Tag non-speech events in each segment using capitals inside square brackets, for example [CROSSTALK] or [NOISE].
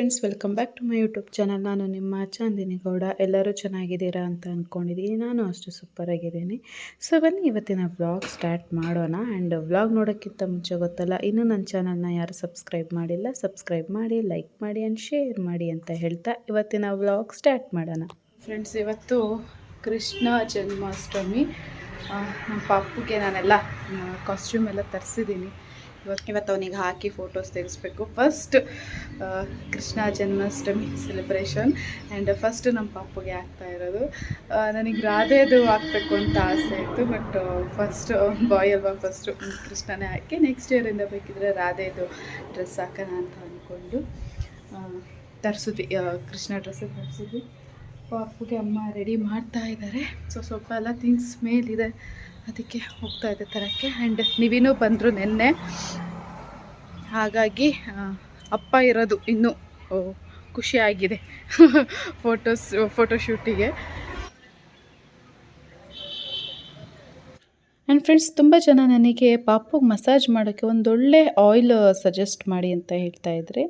Friends welcome back to my YouTube channel ನಾನು ನಿಮ್ಮ ಚಾಂದಿನಿ ಗೌಡ. ಎಲ್ಲರೂ ಚೆನ್ನಾಗಿದ್ದೀರಾ ಅಂತ ಅಂದ್ಕೊಂಡಿದ್ದೀನಿ ನಾನು ಅಷ್ಟು ಸೂಪರ್ ಆಗಿದ್ದೀನಿ. ಸೊ ಬನ್ನಿ, ಇವತ್ತಿನ ವ್ಲಾಗ್ ಸ್ಟಾರ್ಟ್ ಮಾಡೋಣ. ಆ್ಯಂಡ್ ವ್ಲಾಗ್ ನೋಡೋಕ್ಕಿಂತ ಮುಂಚೆ ಗೊತ್ತಲ್ಲ, ಇನ್ನೂ ನನ್ನ ಚಾನಲ್ನ ಯಾರು ಸಬ್ಸ್ಕ್ರೈಬ್ ಮಾಡಿಲ್ಲ ಸಬ್ಸ್ಕ್ರೈಬ್ ಮಾಡಿ ಲೈಕ್ ಮಾಡಿ ಆ್ಯಂಡ್ ಶೇರ್ ಮಾಡಿ ಅಂತ ಹೇಳ್ತಾ ಇವತ್ತಿನ ವ್ಲಾಗ್ ಸ್ಟಾರ್ಟ್ ಮಾಡೋಣ. ಫ್ರೆಂಡ್ಸ್ ಇವತ್ತು ಕೃಷ್ಣ ಜನ್ಮಾಷ್ಟಮಿ. ನಮ್ಮ ಪಾಪುಗೆ ನಾನೆಲ್ಲ ಕಾಸ್ಟ್ಯೂಮ್ ಎಲ್ಲ ತರಿಸಿದ್ದೀನಿ. ಇವತ್ತು ಅವನಿಗೆ ಹಾಕಿ photos ತೆಗೆಸ್ಬೇಕು. First Krishna Janmashtami celebration and first ನಮ್ಮ ಪಾಪುಗೆ ಆಗ್ತಾ ಇರೋದು. ನನಗೆ ರಾಧೆದು ಹಾಕ್ಬೇಕು ಅಂತ ಆಸೆ ಇತ್ತು ಬಟ್ ಫಸ್ಟ್ ಬಾಯ್ ಅಲ್ವಾ ಫಸ್ಟು ಕೃಷ್ಣನೇ ಹಾಕಿ ನೆಕ್ಸ್ಟ್ ಇಯರಿಂದ ಬೇಕಿದ್ರೆ ರಾಧೆದು ಡ್ರೆಸ್ ಹಾಕೋಣ ಅಂತ ಅಂದ್ಕೊಂಡು ತರಿಸಿದ್ವಿ. ಕೃಷ್ಣ ಡ್ರೆಸ್ ತರಿಸಿದ್ವಿ. ಪಾಪುಗೆ ಅಮ್ಮ ರೆಡಿ ಮಾಡ್ತಾ ಇದ್ದಾರೆ ಸೊ ಸ್ವಲ್ಪ ಎಲ್ಲ ಥಿಂಗ್ಸ್ ಮೇಲಿದೆ. ಅದಕ್ಕೆ ಹೋಗ್ತಾ ಇದೆ ತರಕ್ಕೆ. ಆ್ಯಂಡ್ ನೀವಿನೂ ಬಂದರು ನಿನ್ನೆ. ಹಾಗಾಗಿ ಅಪ್ಪ ಇರೋದು ಇನ್ನೂ ಖುಷಿಯಾಗಿದೆ. [LAUGHS] ಫೋಟೋಸ್ ಫೋಟೋಶೂಟಿಗೆ ಆ್ಯಂಡ್ ಫ್ರೆಂಡ್ಸ್ ತುಂಬ ಜನ ನನಗೆ ಪಾಪುಗೆ ಮಸಾಜ್ ಮಾಡೋಕ್ಕೆ ಒಂದೊಳ್ಳೆ ಆಯಿಲ್ ಸಜೆಸ್ಟ್ ಮಾಡಿ ಅಂತ ಹೇಳ್ತಾ ಇದ್ರಿ.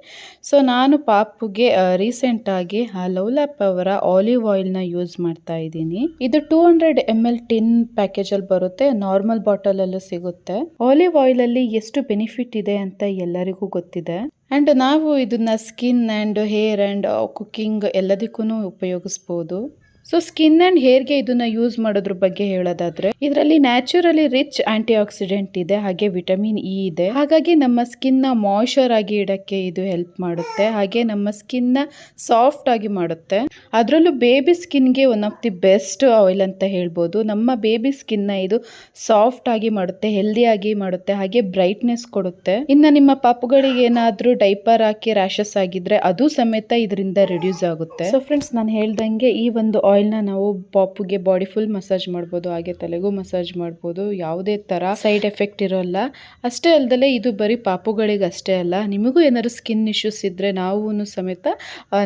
ಸೊ ನಾನು ಪಾಪುಗೆ ರೀಸೆಂಟಾಗಿ ಲವ್ಲಾಪ್ ಅವರ ಆಲಿವ್ ಆಯಿಲ್ನ ಯೂಸ್ ಮಾಡ್ತಾ ಇದ್ದೀನಿ. ಇದು two hundred M L tin ಪ್ಯಾಕೇಜಲ್ಲಿ ಬರುತ್ತೆ ನಾರ್ಮಲ್ ಬಾಟಲಲ್ಲೂ ಸಿಗುತ್ತೆ. ಆಲಿವ್ ಆಯಿಲಲ್ಲಿ ಎಷ್ಟು ಬೆನಿಫಿಟ್ ಇದೆ ಅಂತ ಎಲ್ಲರಿಗೂ ಗೊತ್ತಿದೆ. ಆ್ಯಂಡ್ ನಾವು ಇದನ್ನ skin and hair and cooking ಎಲ್ಲದಕ್ಕೂ ಉಪಯೋಗಿಸ್ಬೋದು. ಸೊ ಸ್ಕಿನ್ ಆ್ಯಂಡ್ ಹೇರ್ಗೆ ಇದನ್ನ ಯೂಸ್ ಮಾಡೋದ್ರ ಬಗ್ಗೆ ಹೇಳೋದಾದ್ರೆ, ಇದರಲ್ಲಿ ನ್ಯಾಚುರಲಿ ರಿಚ್ ಆಂಟಿ ಆಕ್ಸಿಡೆಂಟ್ ಇದೆ, ಹಾಗೆ ವಿಟಮಿನ್ ಇ ಇದೆ. ಹಾಗಾಗಿ ನಮ್ಮ ಸ್ಕಿನ್ನ ಮಾಯ್ಚರ್ ಆಗಿ ಇಡಕ್ಕೆ ಇದು ಹೆಲ್ಪ್ ಮಾಡುತ್ತೆ, ಹಾಗೆ ನಮ್ಮ ಸ್ಕಿನ್ನ ಸಾಫ್ಟ್ ಆಗಿ ಮಾಡುತ್ತೆ. ಅದರಲ್ಲೂ baby ಸ್ಕಿನ್ಗೆ one of the best oil ಅಂತ ಹೇಳ್ಬೋದು. ನಮ್ಮ ಬೇಬಿ ಸ್ಕಿನ್ನ ಇದು ಸಾಫ್ಟ್ ಆಗಿ ಮಾಡುತ್ತೆ ಹೆಲ್ದಿ ಆಗಿ ಮಾಡುತ್ತೆ, ಹಾಗೆ ಬ್ರೈಟ್ನೆಸ್ ಕೊಡುತ್ತೆ. ಇನ್ನು ನಿಮ್ಮ ಪಾಪುಗಳಿಗೆ ಏನಾದ್ರೂ ಡೈಪರ್ ಹಾಕಿ ರ್ಯಾಷಸ್ ಆಗಿದ್ರೆ, ಅದು ಸಮೇತ ಇದರಿಂದ ರಿಡ್ಯೂಸ್ ಆಗುತ್ತೆ. ಸೊ ಫ್ರೆಂಡ್ಸ್ ನಾನು ಹೇಳ್ದಂಗೆ ಈ ಒಂದು ಆಯಿಲ್ನ ನಾವು ಪಾಪುಗೆ ಬಾಡಿ ಫುಲ್ ಮಸಾಜ್ ಮಾಡ್ಬೋದು, ಹಾಗೆ ತಲೆಗೂ ಮಸಾಜ್ ಮಾಡ್ಬೋದು, ಯಾವುದೇ ಥರ ಸೈಡ್ ಎಫೆಕ್ಟ್ ಇರೋಲ್ಲ. ಅಷ್ಟೇ ಅಲ್ಲದೆ ಇದು ಬರೀ ಪಾಪುಗಳಿಗೆ ಅಷ್ಟೇ ಅಲ್ಲ, ನಿಮಗೂ ಏನಾದ್ರು ಸ್ಕಿನ್ ಇಶ್ಯೂಸ್ ಇದ್ದರೆ ನಾವು ಸಮೇತ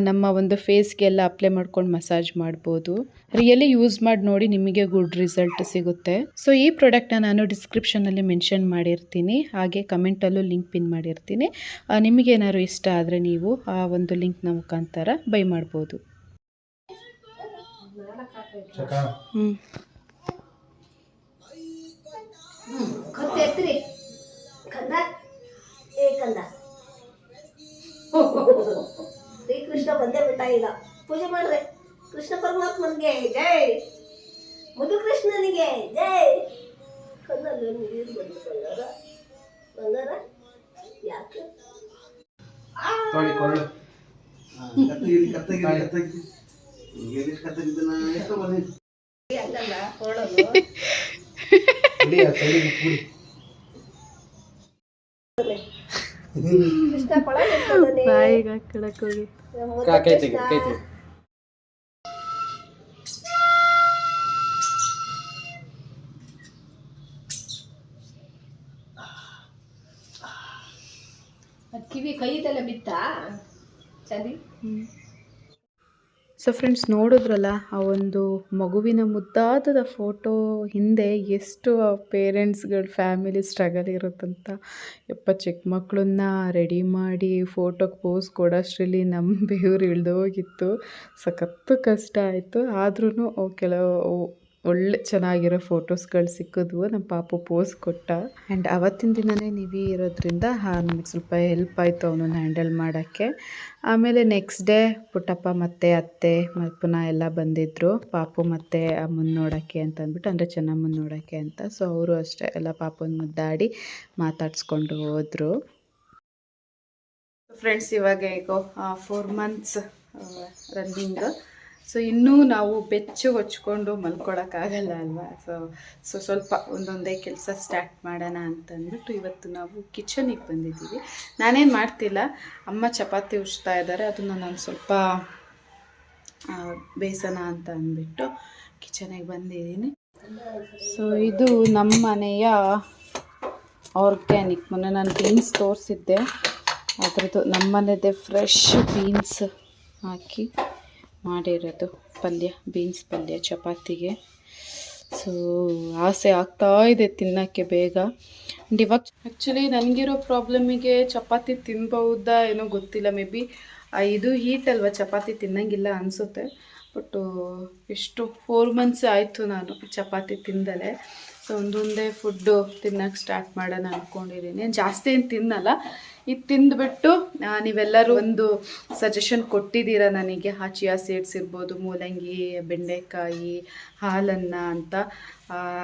ನಮ್ಮ ಒಂದು ಫೇಸ್ಗೆಲ್ಲ ಅಪ್ಲೈ ಮಾಡ್ಕೊಂಡು ಮಸಾಜ್ ಮಾಡ್ಬೋದು. ರಿಯಲಿ ಯೂಸ್ ಮಾಡಿ ನೋಡಿ ನಿಮಗೆ ಗುಡ್ ರಿಸಲ್ಟ್ ಸಿಗುತ್ತೆ. ಸೊ ಈ ಪ್ರಾಡಕ್ಟ್ನ ನಾನು ಡಿಸ್ಕ್ರಿಪ್ಷನಲ್ಲಿ ಮೆನ್ಷನ್ ಮಾಡಿರ್ತೀನಿ. ಹಾಗೆ ಕಮೆಂಟಲ್ಲೂ ಲಿಂಕ್ ಪಿನ್ ಮಾಡಿರ್ತೀನಿ. ನಿಮಗೇನಾದ್ರು ಇಷ್ಟ ಆದರೆ ನೀವು ಆ ಒಂದು ಲಿಂಕ್ನ ಮುಖಾಂತರ ಬೈ ಮಾಡ್ಬೋದು. ಹ್ಞೂ ಕತ್ತೆ ಎತ್ತಿರಿ ಕಂದ ಏ ಕಂದ. ಶ್ರೀಕೃಷ್ಣ ಬಂದೇ ಬಿಟ್ಟ ಈಗ. ಪೂಜೆ ಮಾಡ್ರೆ ಕೃಷ್ಣ ಪರಮಾತ್ಮನಿಗೆ ಜೈ. ಮುದು ಕೃಷ್ಣನಿಗೆ ಜೈ. ಕಣ್ಣಲ್ಲಿ ನೀರು ಬಂದು ಯಾಕೆ? ಕೊರಳು. ಕತ್ತಗಿರಿ. ಬಾಯಿಗೆ ಹಾಕೊಳಕ್ ಹೋಗಿ. ಕಿವಿ ಕೈದೆಲ್ಲ ಬಿತ್ತಾ ಚಂದಿ? ಸೊ ಫ್ರೆಂಡ್ಸ್ ನೋಡಿದ್ರಲ್ಲ, ಆ ಒಂದು ಮಗುವಿನ ಮುದ್ದಾದದ ಫೋಟೋ ಹಿಂದೆ ಎಷ್ಟು, ಆ ಪೇರೆಂಟ್ಸ್ಗಳ ಫ್ಯಾಮಿಲಿ ಸ್ಟ್ರಗಲ್ ಇರುತ್ತಂತ. ಯಪ್ಪ ಚಿಕ್ಕ ಮಕ್ಕಳನ್ನ ರೆಡಿ ಮಾಡಿ ಫೋಟೋಗೆ ಪೋಸ್ ಕೊಡೋಷ್ಟರಲ್ಲಿ ನಮ್ಮ ಬೇವ್ರು [LAUGHS] ಇಳ್ದೋಗಿತ್ತು. ಸಖತ್ತು ಕಷ್ಟ ಆಯಿತು. ಆದ್ರೂ ಕೆಲವು ಒಳ್ಳೆ ಚೆನ್ನಾಗಿರೋ ಫೋಟೋಸ್ಗಳು ಸಿಕ್ಕಿದ್ವು. ನಮ್ಮ ಪಾಪು ಪೋಸ್ ಕೊಟ್ಟ. ಆ್ಯಂಡ್ ಅವತ್ತಿನ ದಿನವೇ ನೀವೇ ಇರೋದ್ರಿಂದ ನಮಗೆ ಸ್ವಲ್ಪ ಹೆಲ್ಪ್ ಆಯಿತು ಅವನನ್ನು ಹ್ಯಾಂಡಲ್ ಮಾಡೋಕ್ಕೆ. ಆಮೇಲೆ ನೆಕ್ಸ್ಟ್ ಡೇ ಪುಟ್ಟಪ್ಪ ಮತ್ತು ಅತ್ತೆ ಮತ್ತು ಪುನಃ ಎಲ್ಲ ಬಂದಿದ್ದರು ಪಾಪು ಮತ್ತು ಅಮ್ಮನ ನೋಡೋಕ್ಕೆ ಅಂತ ಅಂದ್ಬಿಟ್ಟು, ಅಂದರೆ ಚೆನ್ನಮ್ಮನ ನೋಡೋಕ್ಕೆ ಅಂತ. ಸೊ ಅವರು ಅಷ್ಟೇ ಎಲ್ಲ ಪಾಪನ ಮುದ್ದಾಡಿ ಮಾತಾಡಿಸ್ಕೊಂಡು ಹೋದರು. ಫ್ರೆಂಡ್ಸ್ ಇವಾಗ ಈಗ ಫೋರ್ ಮಂತ್ಸ್ ರನ್ನಿಂಗ್ ಸೊ ಇನ್ನೂ ನಾವು ಬೆಚ್ಚು ಹೊಚ್ಕೊಂಡು ಮಲ್ಕೊಳಕ್ಕಾಗಲ್ಲ ಅಲ್ವಾ? ಸೊ ಸೊ ಸ್ವಲ್ಪ ಒಂದೊಂದೇ ಕೆಲಸ ಸ್ಟಾರ್ಟ್ ಮಾಡೋಣ ಅಂತಂದ್ಬಿಟ್ಟು ಇವತ್ತು ನಾವು ಕಿಚನಿಗೆ ಬಂದಿದ್ದೀವಿ. ನಾನೇನು ಮಾಡ್ತಿಲ್ಲ, ಅಮ್ಮ ಚಪಾತಿ ಉಜ್ತಾ ಇದ್ದಾರೆ, ಅದನ್ನು ನಾನು ಸ್ವಲ್ಪ ಬೇಸನ ಅಂತ ಅಂದ್ಬಿಟ್ಟು ಕಿಚನಿಗೆ ಬಂದಿದ್ದೀನಿ. ಸೊ ಇದು ನಮ್ಮ ಮನೆಯ ಆರ್ಗ್ಯಾನಿಕ್ ಮೊನ್ನೆ ನಾನು ಬೀನ್ಸ್ ತೋರಿಸಿದ್ದೆ. ಅದರದ್ದು ನಮ್ಮ ಮನೆದೇ ಫ್ರೆಶ್ ಬೀನ್ಸ್ ಹಾಕಿ. ಮಾಡಿರೋದು ಪಲ್ಯ ಬೀನ್ಸ್ ಪಲ್ಯ, ಚಪಾತಿಗೆ. ಸೊ ಆಸೆ ಆಗ್ತಾ ಇದೆ ತಿನ್ನೋಕ್ಕೆ ಬೇಗ. ಆ್ಯಂಡ್ ಇವಾಗ ಆ್ಯಕ್ಚುಲಿ ನನಗಿರೋ ಪ್ರಾಬ್ಲಮಿಗೆ ಚಪಾತಿ ತಿನ್ಬಹುದಾ ಏನೋ ಗೊತ್ತಿಲ್ಲ ಮೇ ಬಿ ಇದು ಹೀಟ್ ಅಲ್ವಾ ಚಪಾತಿ ತಿನ್ನಂಗಿಲ್ಲ ಅನಿಸುತ್ತೆ. ಬಟ್ ಎಷ್ಟು ಫೋರ್ ಮಂತ್ಸ್ ಆಯಿತು ನಾನು ಚಪಾತಿ ತಿಂದಲೆ. ಸೊ ಒಂದೊಂದೇ ಫುಡ್ಡು ತಿನ್ನೋಕ್ಕೆ ಸ್ಟಾರ್ಟ್ ಮಾಡೋಣ ಅಂದ್ಕೊಂಡಿದ್ದೀನಿ ಜಾಸ್ತಿ ಏನು ತಿನ್ನಲ್ಲ. ಇದು ತಿಂದುಬಿಟ್ಟು ನೀವೆಲ್ಲರೂ ಒಂದು ಸಜೆಷನ್ ಕೊಟ್ಟಿದ್ದೀರಾ ನನಗೆ? ಆ ಚಿಯಾ ಸೀಡ್ಸ್ ಇರ್ಬೋದು, ಮೂಲಂಗಿ, ಬೆಂಡೆಕಾಯಿ, ಹಾಲನ್ನ ಅಂತ.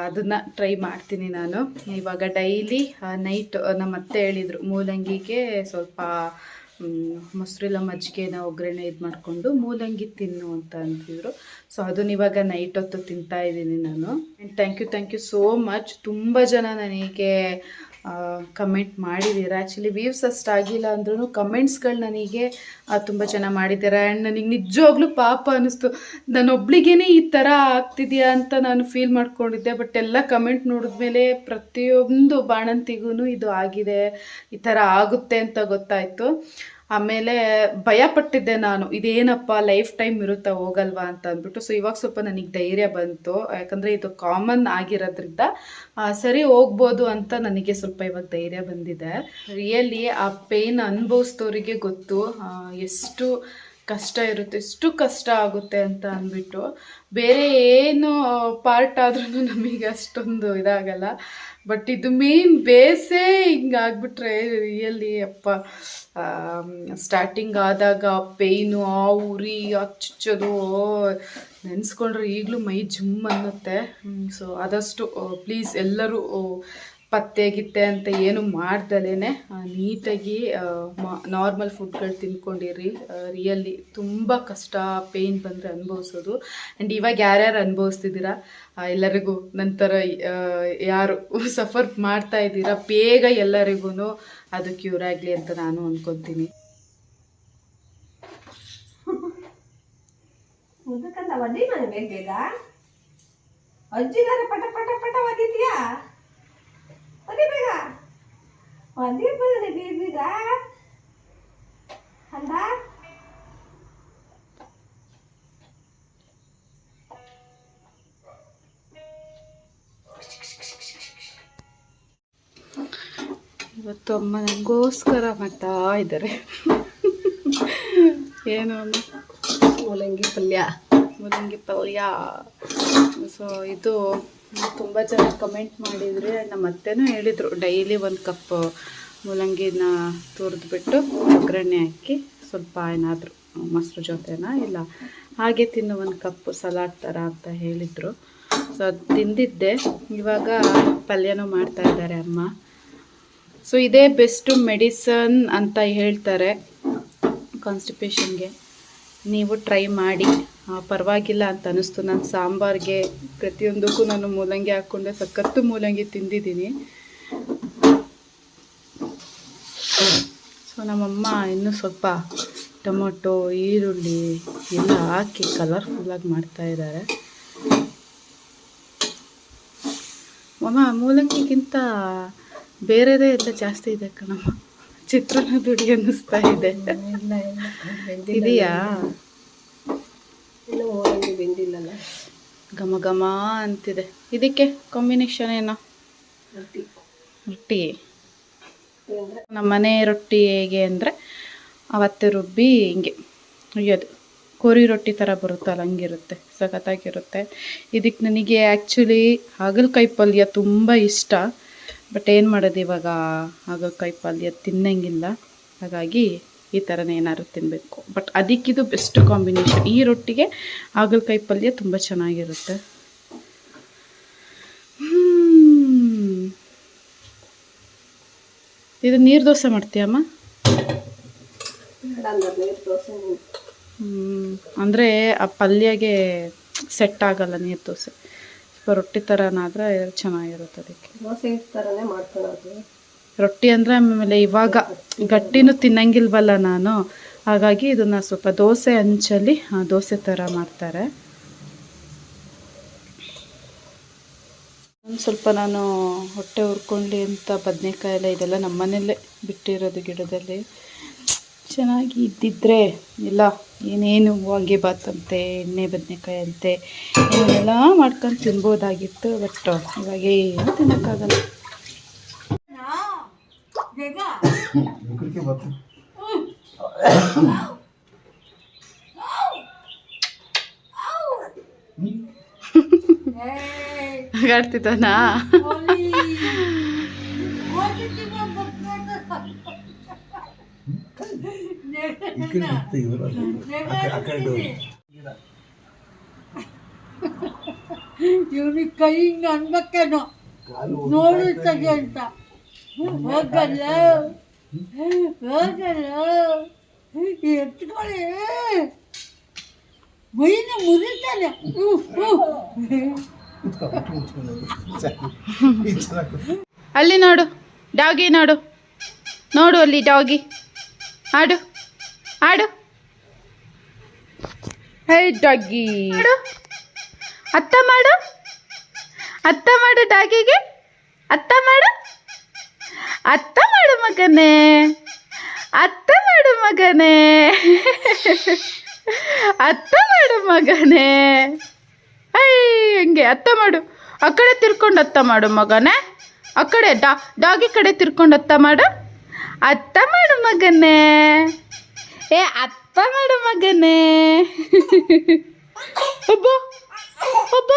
ಅದನ್ನು ಟ್ರೈ ಮಾಡ್ತೀನಿ ನಾನು. ಇವಾಗ ಡೈಲಿ ನೈಟ್ ನಮ್ಮ ಅತ್ತೆ ಹೇಳಿದರು, ಮೂಲಂಗಿಗೆ ಸ್ವಲ್ಪ ಮೊಸರಿಲ್ಲ ಮಜ್ಜಿಗೆನ ಒಗ್ಗರಣೆ ಇದು ಮಾಡಿಕೊಂಡು ಮೂಲಂಗಿ ತಿನ್ನು ಅಂತ ಅಂತಿದ್ರು. ಸೊ ಅದನ್ನ ಇವಾಗ ನೈಟ್ ಹೊತ್ತು ತಿಂತಾ ಇದ್ದೀನಿ ನಾನು. And thank you thank you so much ತುಂಬ ಜನ ನನಗೆ ಕಮೆಂಟ್ ಮಾಡಿದ್ದೀರಾ ಆ್ಯಕ್ಚುಲಿ ವ್ಯೂಸ್ ಅಷ್ಟಾಗಿಲ್ಲ ಅಂದ್ರೂ ಕಮೆಂಟ್ಸ್ಗಳು ನನಗೆ ತುಂಬ ಚೆನ್ನಾಗಿ ಮಾಡಿದ್ದಾರೆ ಆ್ಯಂಡ್ ನನಗೆ ನಿಜವಾಗ್ಲೂ ಪಾಪ ಅನ್ನಿಸ್ತು. ನಾನೊಬ್ಳಿಗೇನೆ ಈ ಥರ ಆಗ್ತಿದೆಯಾ ಅಂತ ನಾನು ಫೀಲ್ ಮಾಡ್ಕೊಂಡಿದ್ದೆ. ಬಟ್ ಎಲ್ಲ ಕಮೆಂಟ್ ನೋಡಿದ್ಮೇಲೆ ಪ್ರತಿಯೊಂದು ಬಾಣಂತಿಗೂ ಇದು ಆಗಿದೆ. ಈ ಥರ ಆಗುತ್ತೆ ಅಂತ ಗೊತ್ತಾಯಿತು. ಆಮೇಲೆ ಭಯಪಟ್ಟಿದ್ದೆ ನಾನು, ಇದೇನಪ್ಪ ಲೈಫ್ ಟೈಮ್ ಇರುತ್ತಾ, ಹೋಗಲ್ವಾ ಅಂತ ಅಂದ್ಬಿಟ್ಟು. ಸೊ ಇವಾಗ ಸ್ವಲ್ಪ ನನಗೆ ಧೈರ್ಯ ಬಂತು. ಯಾಕಂದರೆ ಇದು ಕಾಮನ್ ಆಗಿರೋದ್ರಿಂದ ಸರಿ ಹೋಗ್ಬೋದು ಅಂತ ನನಗೆ ಸ್ವಲ್ಪ ಇವಾಗ ಧೈರ್ಯ ಬಂದಿದೆ. ರಿಯಲಿ ಆ ಪೇನ್ ಅನುಭವಿಸಿದವರಿಗೆ ಗೊತ್ತು ಎಷ್ಟು ಕಷ್ಟ ಇರುತ್ತೆ, ಎಷ್ಟು ಕಷ್ಟ ಆಗುತ್ತೆ ಅಂತ ಅಂದ್ಬಿಟ್ಟು. ಬೇರೆ ಏನು ಪಾರ್ಟ್ ಆದ್ರೂ ನಮಗೆ ಅಷ್ಟೊಂದು ಇದಾಗಲ್ಲ. ಬಟ್ ಇದು ಮೇನ್ ಬೇಸೇ ಹಿಂಗಾಗ್ಬಿಟ್ರೆ ರಿಯಲಿ ಅಪ್ಪ ಸ್ಟಾರ್ಟಿಂಗ್ ಆದಾಗ ಪೇಯ್ನು ಆ ಉರಿ ಆ ಚುಚ್ಚೋದು ನೆನೆಸ್ಕೊಂಡ್ರೆ ಈಗಲೂ ಮೈ ಜುಮ್ ಅನ್ನುತ್ತೆ. ಸೊ ಆದಷ್ಟು ಪ್ಲೀಸ್ ಎಲ್ಲರೂ ಪತ್ತೆ ಗಿತ್ತೆ ಅಂತ ಏನು ಮಾಡ್ದಲೇ ನೀಟಾಗಿ ನಾರ್ಮಲ್ ಫುಡ್ಗಳು ತಿನ್ಕೊಂಡಿರಿ ರಿಯಲಿ ತುಂಬ ಕಷ್ಟ ಪೇಯ್ನ್ ಬಂದರೆ ಅನುಭವಿಸೋದು. ಆ್ಯಂಡ್ ಇವಾಗ ಯಾರ್ಯಾರು ಅನುಭವಿಸ್ತಿದ್ದೀರಾ? ಎಲ್ಲರಿಗೂ, ನಂತರ ಯಾರು [LAUGHS] ಸಫರ್ ಮಾಡ್ತಾ ಇದ್ದೀರಾ? ಬೇಗ ಎಲ್ಲರಿಗೂ ಅದು ಕ್ಯೂರ್ ಆಗಲಿ ಅಂತ ನಾನು ಅಂದ್ಕೊತೀನಿ ಅಜ್ಜಿಗಾರ ಪಟ ಪಟ ಪಟ ಒದಿ ಬೇಗ? ಒದಿ ಬೇಗ ಬೀಗ ಬೇಗ ಅಂದ ಇವತ್ತು ಅಮ್ಮ ನನಗೋಸ್ಕರ ಮಾಡ್ತಾ ಇದ್ದಾರೆ. ಏನು ಅಮ್ಮ? ಮೂಲಂಗಿ ಪಲ್ಯ. ಮೂಲಂಗಿ ಪಲ್ಯ. ಸೊ ಇದು ತುಂಬ ಜನ ಕಮೆಂಟ್ ಮಾಡಿದರೆ ನಮ್ಮ ಅತ್ತೆನೂ ಹೇಳಿದರು ಡೈಲಿ ಒಂದು ಕಪ್ ಮೂಲಂಗಿನ ತುರಿದ್ಬಿಟ್ಟು ಒಗ್ಗರಣೆ ಹಾಕಿ ಸ್ವಲ್ಪ ಏನಾದರೂ ಮೊಸರು ಜೊತೆನ ಇಲ್ಲ, ಹಾಗೆ ತಿನ್ನು ಒಂದು ಕಪ್ ಸಲಾಡ್ ಥರ ಅಂತ ಹೇಳಿದರು. ಸೊ ಅದು ತಿಂದಿದ್ದೆ. ಇವಾಗ ಪಲ್ಯನೂ ಮಾಡ್ತಾ ಇದ್ದಾರೆ ಅಮ್ಮ. ಸೊ ಇದೇ ಬೆಸ್ಟು ಮೆಡಿಸನ್ ಅಂತ ಹೇಳ್ತಾರೆ ಕಾನ್ಸ್ಟಿಪೇಷನ್ಗೆ ನೀವು ಟ್ರೈ ಮಾಡಿ. ಪರವಾಗಿಲ್ಲ ಅಂತ ಅನ್ನಿಸ್ತು ನಾನು ಸಾಂಬಾರ್ಗೆ ಪ್ರತಿಯೊಂದಕ್ಕೂ ನಾನು ಮೂಲಂಗಿ ಹಾಕ್ಕೊಂಡೆ. ಸಖತ್ತು ಮೂಲಂಗಿ ತಿಂದಿದ್ದೀನಿ. ಸೊ ನಮ್ಮಮ್ಮ ಇನ್ನೂ ಸ್ವಲ್ಪ ಟೊಮೊಟೊ ಈರುಳ್ಳಿ ಎಲ್ಲ ಹಾಕಿ ಕಲರ್ಫುಲ್ಲಾಗಿ ಮಾಡ್ತಾ ಇದ್ದಾರೆ. ಮಮ್ಮ ಮೂಲಂಗಿಗಿಂತ ಬೇರೆದೇ ಎಲ್ಲ ಜಾಸ್ತಿ ಇದೆ ಕಣಮ್ಮ. ಚಿತ್ರಾನ್ನ ದುಡಿ ಅನ್ನಿಸ್ತಾ ಇದೆ. ಇದೆಯಾ? ಇನ್ನು ಮೂಲಂಗಿ ಬೆಂದಿಲ್ಲಲ್ಲ? ಘಮ ಘಮ ಅಂತಿದೆ. ಇದಕ್ಕೆ ಕಾಂಬಿನೇಷನ್ ಏನೋ? ರೊಟ್ಟಿ. ರೊಟ್ಟಿ. ನಮ್ಮನೆ ನಮ್ಮ ಮನೆ ರೊಟ್ಟಿ ಹೇಗೆ ಅಂದರೆ ಅವತ್ತೆ ರುಬ್ಬಿ ಹಿಂಗೆ ಅಯ್ಯೋದು ಕೋರಿ ರೊಟ್ಟಿ ಥರ ಬರುತ್ತಲ್ಲ ಹಂಗಿರುತ್ತೆ ಸಖತ್ತಾಗಿರುತ್ತೆ. ಇದಕ್ಕೆ ನನಗೆ ಆ್ಯಕ್ಚುಲಿ ಹಾಗಲಕಾಯಿ ಪಲ್ಯ ತುಂಬ ಇಷ್ಟ. ಬಟ್ ಏನು ಮಾಡೋದು ಇವಾಗ? ಹಾಗಲಕಾಯಿ ಪಲ್ಯ ತಿನ್ನಂಗಿಲ್ಲ. ಹಾಗಾಗಿ ಈ ಥರನೇ ಏನಾದ್ರು ತಿನ್ನಬೇಕು ಬಟ್ ಅದಕ್ಕಿದು ಬೆಸ್ಟ್ ಕಾಂಬಿನೇಷನ್ ಈ ರೊಟ್ಟಿಗೆ ಹಾಗಲಕಾಯಿ ಪಲ್ಯ ತುಂಬ ಚೆನ್ನಾಗಿರುತ್ತೆ. ಇದು ನೀರು ದೋಸೆ ಮಾಡ್ತೀಯಮ್ಮ ಅಂದ್ರೆ ಆ ಪಲ್ಯಗೆ ಸೆಟ್ ಆಗಲ್ಲ ನೀರು ದೋಸೆ. ಸ್ವಲ್ಪ ರೊಟ್ಟಿ ಥರನಾದ್ರೆ ಚೆನ್ನಾಗಿರುತ್ತೆ ಅದಕ್ಕೆ. ದೋಸೆ ಥರನೇ ಮಾಡ್ಕೊಳ್ಳೋದು ರೊಟ್ಟಿ ಅಂದರೆ ಆಮೇಲೆ ಇವಾಗ ಗಟ್ಟಿನೂ ತಿನ್ನಂಗಿಲ್ವಲ್ಲ ನಾನು. ಹಾಗಾಗಿ ಇದನ್ನು ಸ್ವಲ್ಪ ದೋಸೆ ಹಂಚಲ್ಲಿ ದೋಸೆ ಥರ ಮಾಡ್ತಾರೆ. ಒಂದು ಸ್ವಲ್ಪ ನಾನು ಹೊಟ್ಟೆ ಹುರ್ಕೊಳ್ಳಿ ಅಂತ ಬದನೆಕಾಯಿ ಎಲ್ಲ ಇದೆಲ್ಲ ನಮ್ಮ ಮನೆಯಲ್ಲೇ ಬಿಟ್ಟಿರೋದು ಗಿಡದಲ್ಲಿ. ಚೆನ್ನಾಗಿ ಇದ್ದಿದ್ರೆ ಇಲ್ಲ, ಏನೇನು ವಾಂಗಿಬಾತ್ ಅಂತೆ ಎಣ್ಣೆ ಬದನೆಕಾಯಿ ಅಂತೆ ಇವನ್ನೆಲ್ಲ ಮಾಡ್ಕೊಂಡು ತಿನ್ಬೋದಾಗಿತ್ತು, ಬಟ್ ಇವಾಗ ಏನು ತಿನ್ನೋಕ್ಕಾಗಲ್ಲ. ಮುಖಕ್ಕೆ ಬತ್ತು ಹಾಗಾಡ್ತಿದ್ದಾನಾ ಕೈ ಅಂತ. ಹೋಗಲ್ಲ ಎತ್ಕೊಳ್ಳಿ ಮೈನ ಮುರಿತಾನೆ. ಅಲ್ಲಿ ನೋಡು ಡಾಗಿ ನೋಡು. ನೋಡು ಅಲ್ಲಿ ಡಾಗಿ. ಆಡು ಆಡು. Hey doggy. ಅತ್ತ ಮಾಡು. ಅತ್ತ ಮಾಡು ಡಾಗಿಗೆ. ಅತ್ತ ಮಾಡು. ಅತ್ತ ಮಾಡು ಮಗನೇ. ಅತ್ತ ಮಾಡು ಮಗನೇ. ಅತ್ತ ಮಾಡು ಮಗನೇ. ಐ ಹಂಗೆ? ಅತ್ತ ಮಾಡು. ಆ ಕಡೆ ತಿರ್ಕೊಂಡು ಅತ್ತ ಮಾಡು ಮಗನೇ. ಆ ಕಡೆ ಡಾ, ಡಾಗಿ ಕಡೆ ತಿರ್ಕೊಂಡು ಅತ್ತ ಮಾಡು. ಅತ್ತ ಮಾಡು ಮಗನೇ. ಏ, ಅತ್ತ ಮಾಡು ಮಗನೇ. ಒಬ್ಬ ಒಬ್ಬ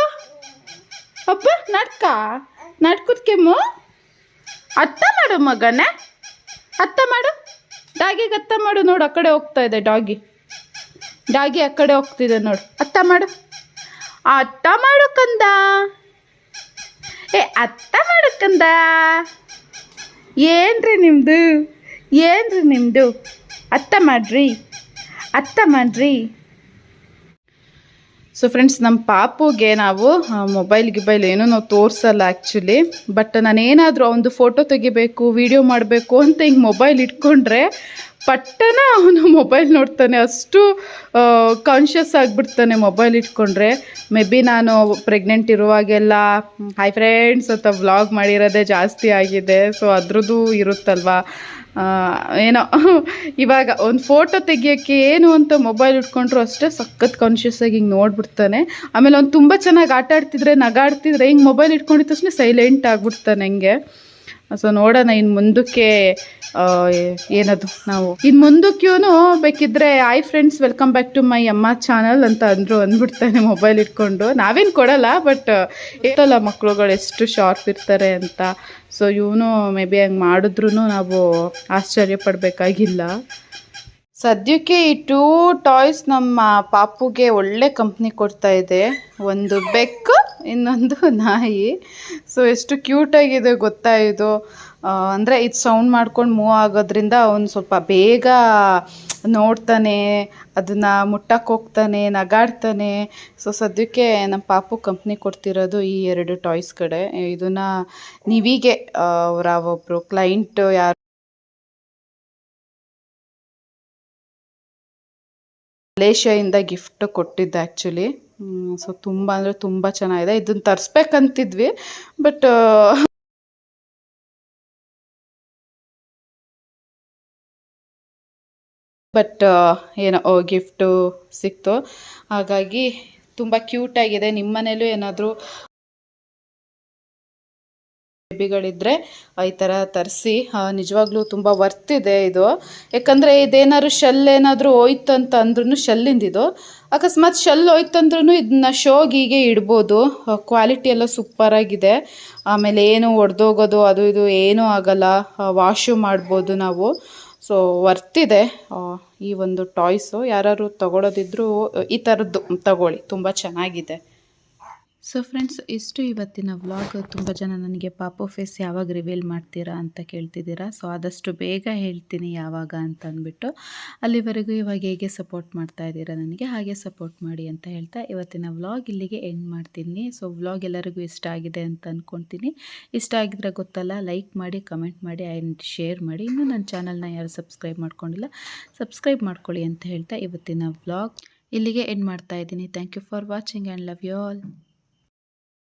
ಒಬ್ಬ ನಾಟಕ? ನಾಟಕದ ಕೆಮ್ಮು? ಅತ್ತ ಮಾಡು ಮಗನೇ. ಅತ್ತ ಮಾಡು. ಡಾಗಿಗೆ ಅತ್ತ ಮಾಡು ನೋಡು, ಆ ಕಡೆ ಹೋಗ್ತಾ ಇದೆ ಡಾಗಿ ಡಾಗಿ ಆ ಕಡೆ ಹೋಗ್ತಿದೆ ನೋಡು. ಅತ್ತ ಮಾಡು. ಅತ್ತ ಮಾಡು ಕಂದ. ಏ, ಅತ್ತ ಮಾಡು ಕಂದ. ಏನ್ರಿ ನಿಮ್ಮದು ಏನ್ರಿ ನಿಮ್ಮದು ಅತ್ತ ಮಾಡ್ರಿ. ಅತ್ತ ಮಾಡ್ರಿ. ಸೊ ಫ್ರೆಂಡ್ಸ್ ನಮ್ಮ ಪಾಪುಗೆ ನಾವು ಮೊಬೈಲ್ ಗಿಬೈಲ್ ಏನೂ ನಾವು ತೋರಿಸಲ್ಲ ಆ್ಯಕ್ಚುಲಿ ಬಟ್ ನಾನೇನಾದರೂ ಒಂದು ಫೋಟೋ ತೆಗಿಬೇಕು ವಿಡಿಯೋ ಮಾಡಬೇಕು ಅಂತ ಹಿಂಗೆ ಮೊಬೈಲ್ ಇಟ್ಕೊಂಡ್ರೆ ಪಟ್ಟನ ಅವನು ಮೊಬೈಲ್ ನೋಡ್ತಾನೆ. ಅಷ್ಟು ಕಾನ್ಷಿಯಸ್ ಆಗಿಬಿಡ್ತಾನೆ ಮೊಬೈಲ್ ಇಟ್ಕೊಂಡ್ರೆ. ಮೇ ಬಿ ನಾನು ಪ್ರೆಗ್ನೆಂಟ್ ಇರುವಾಗೆಲ್ಲ ಹೈ ಫ್ರೆಂಡ್ಸ್ ಅಂತ ವ್ಲಾಗ್ ಮಾಡಿರೋದೇ ಜಾಸ್ತಿ ಆಗಿದೆ. ಸೊ ಅದ್ರದ್ದು ಇರುತ್ತಲ್ವಾ? ಏನೋ, ಇವಾಗ ಒಂದು ಫೋಟೋ ತೆಗಿಯೋಕ್ಕೆ ಏನು ಅಂತ ಮೊಬೈಲ್ ಇಟ್ಕೊಂಡ್ರು ಅಷ್ಟೇ ಸಖತ್ ಕಾನ್ಷಿಯಸ್ ಆಗಿ ಹಿಂಗೆ ನೋಡ್ಬಿಡ್ತಾನೆ. ಆಮೇಲೆ ಅವ್ನು ತುಂಬ ಚೆನ್ನಾಗಿ ಆಟ ಆಡ್ತಿದ್ರೆ, ನಗಾಡ್ತಿದ್ರೆ ಹಿಂಗೆ ಮೊಬೈಲ್ ಇಟ್ಕೊಂಡಿದ್ದ ತಕ್ಷಣ ಸೈಲೆಂಟ್ ಆಗ್ಬಿಡ್ತಾನೆ ಹಂಗೆ. ಸೊ ನೋಡೋಣ ಇನ್ನು ಮುಂದಕ್ಕೆ ಏನದು ನಾವು. ಇನ್ನು ಮುಂದಕ್ಕೆ ಬೇಕಿದ್ರೆ hi friends welcome back to my ಅಮ್ಮ ಚಾನಲ್ ಅಂತ ಅಂದರು, ಅಂದ್ಬಿಡ್ತಾನೆ ಮೊಬೈಲ್ ಇಟ್ಕೊಂಡು. ನಾವೇನು ಕೊಡಲ್ಲ ಬಟ್ ಇರ್ತಲ್ಲ ಮಕ್ಕಳುಗಳು ಎಷ್ಟು ಶಾರ್ಪ್ ಇರ್ತಾರೆ ಅಂತ. ಸೊ ಇವನು ಮೇ ಬಿ ಹಂಗೆ ಮಾಡಿದ್ರೂ ನಾವು ಆಶ್ಚರ್ಯ ಪಡಬೇಕಾಗಿಲ್ಲ. ಸದ್ಯಕ್ಕೆ ಈ ಟೂ ಟಾಯ್ಸ್ ನಮ್ಮ ಪಾಪುಗೆ ಒಳ್ಳೆ ಕಂಪ್ನಿ ಕೊಡ್ತಾ ಇದೆ. ಒಂದು ಬೆಕ್ಕು, ಇನ್ನೊಂದು ನಾಯಿ. ಸೊ ಎಷ್ಟು ಕ್ಯೂಟಾಗಿದೆ ಗೊತ್ತಾ ಇದು. ಅಂದರೆ ಇದು ಸೌಂಡ್ ಮಾಡ್ಕೊಂಡು ಮೂವ್ ಆಗೋದ್ರಿಂದ ಅವನು ಸ್ವಲ್ಪ ಬೇಗ ನೋಡ್ತಾನೆ ಅದನ್ನು ಮುಟ್ಟಕ್ಕೆ ಹೋಗ್ತಾನೆ, ನಗಾಡ್ತಾನೆ. ಸೊ ಸದ್ಯಕ್ಕೆ ನಮ್ಮ ಪಾಪು ಕಂಪ್ನಿ ಕೊಡ್ತಿರೋದು ಈ ಎರಡು ಟಾಯ್ಸ್ ಕಡೆ. ಇದನ್ನು ನೀವಿಗೆ ಅವರ ಒಬ್ಬರು ಕ್ಲೈಂಟ್ ಯಾರು ಮಲೇಷ್ಯಾಯಿಂದ ಗಿಫ್ಟ್ ಕೊಟ್ಟಿದ್ದೆ ಆ್ಯಕ್ಚುಲಿ ಸೊ ತುಂಬ ಅಂದರೆ ತುಂಬ ಚೆನ್ನಾಗಿದೆ. ಇದನ್ನು ತರಿಸ್ಬೇಕಂತಿದ್ವಿ ಬಟ್ ಬಟ್ ಏನೋ ಗಿಫ್ಟು ಸಿಕ್ತು. ಹಾಗಾಗಿ ತುಂಬ ಕ್ಯೂಟಾಗಿದೆ ನಿಮ್ಮ ಮನೇಲೂ ಏನಾದರೂ ಬೇಬಿಗಳಿದ್ದರೆ ಈ ಥರ ತರಿಸಿ ನಿಜವಾಗ್ಲೂ ತುಂಬ ವರ್ತ್ ಇದೆ ಇದು. ಯಾಕಂದರೆ ಇದೇನಾದ್ರು ಶೆಲ್ ಏನಾದರೂ ಹೋಯ್ತು ಅಂತ ಅಂದ್ರೂ ಶೆಲ್ಲಿಂದಿದು ಅಕಸ್ಮಾತ್ ಶೆಲ್ ಹೋಯ್ತು ಅಂದ್ರೂ ಇದನ್ನ ಶೋಗಿಗೆ ಇಡ್ಬೋದು. ಕ್ವಾಲಿಟಿ ಎಲ್ಲ ಸೂಪರಾಗಿದೆ ಆಮೇಲೆ ಏನು ಒಡೆದೋಗೋದು, ಅದು ಇದು ಏನೂ ಆಗಲ್ಲ. ವಾಶು ಮಾಡ್ಬೋದು ನಾವು. ಸೊ ವರ್ತಿದೆ ಈ ಒಂದು ಟಾಯ್ಸು ಯಾರಾದ್ರು ತಗೊಳ್ಳೋದಿದ್ರು ಈ ಥರದ್ದು ತಗೊಳ್ಳಿ ತುಂಬ ಚೆನ್ನಾಗಿದೆ. ಸೊ ಫ್ರೆಂಡ್ಸ್ ಇಷ್ಟು ಇವತ್ತಿನ ವ್ಲಾಗ್ ತುಂಬ ಜನ ನನಗೆ ಪಾಪು ಫೇಸ್ ಯಾವಾಗ ರಿವೀಲ್ ಮಾಡ್ತೀರಾ ಅಂತ ಕೇಳ್ತಿದ್ದೀರಾ? ಸೊ ಆದಷ್ಟು ಬೇಗ ಹೇಳ್ತೀನಿ ಯಾವಾಗ ಅಂತ ಅಂದ್ಬಿಟ್ಟು. ಅಲ್ಲಿವರೆಗೂ ಇವಾಗ ಹೇಗೆ ಸಪೋರ್ಟ್ ಮಾಡ್ತಾ ಇದ್ದೀರಾ ನನಗೆ, ಹಾಗೆ ಸಪೋರ್ಟ್ ಮಾಡಿ ಅಂತ ಹೇಳ್ತಾ ಇವತ್ತಿನ ವ್ಲಾಗ್ ಇಲ್ಲಿಗೆ ಎಂಡ್ ಮಾಡ್ತೀನಿ. ಸೊ ವ್ಲಾಗ್ ಎಲ್ಲರಿಗೂ ಇಷ್ಟ ಆಗಿದೆ ಅಂತ ಅಂದ್ಕೊಳ್ತೀನಿ ಇಷ್ಟ ಆಗಿದ್ರೆ ಗೊತ್ತಲ್ಲ ಲೈಕ್ ಮಾಡಿ ಕಮೆಂಟ್ ಮಾಡಿ ಆ್ಯಂಡ್ ಶೇರ್ ಮಾಡಿ. ಇನ್ನೂ ನನ್ನ ಚಾನಲ್ನ ಯಾರು ಸಬ್ಸ್ಕ್ರೈಬ್ ಮಾಡ್ಕೊಂಡಿಲ್ಲ ಸಬ್ಸ್ಕ್ರೈಬ್ ಮಾಡ್ಕೊಳ್ಳಿ ಅಂತ ಹೇಳ್ತಾ ಇವತ್ತಿನ ವ್ಲಾಗ್ ಇಲ್ಲಿಗೆ ಎಂಡ್ ಮಾಡ್ತಾ ಇದ್ದೀನಿ. Thank you for watching and love you all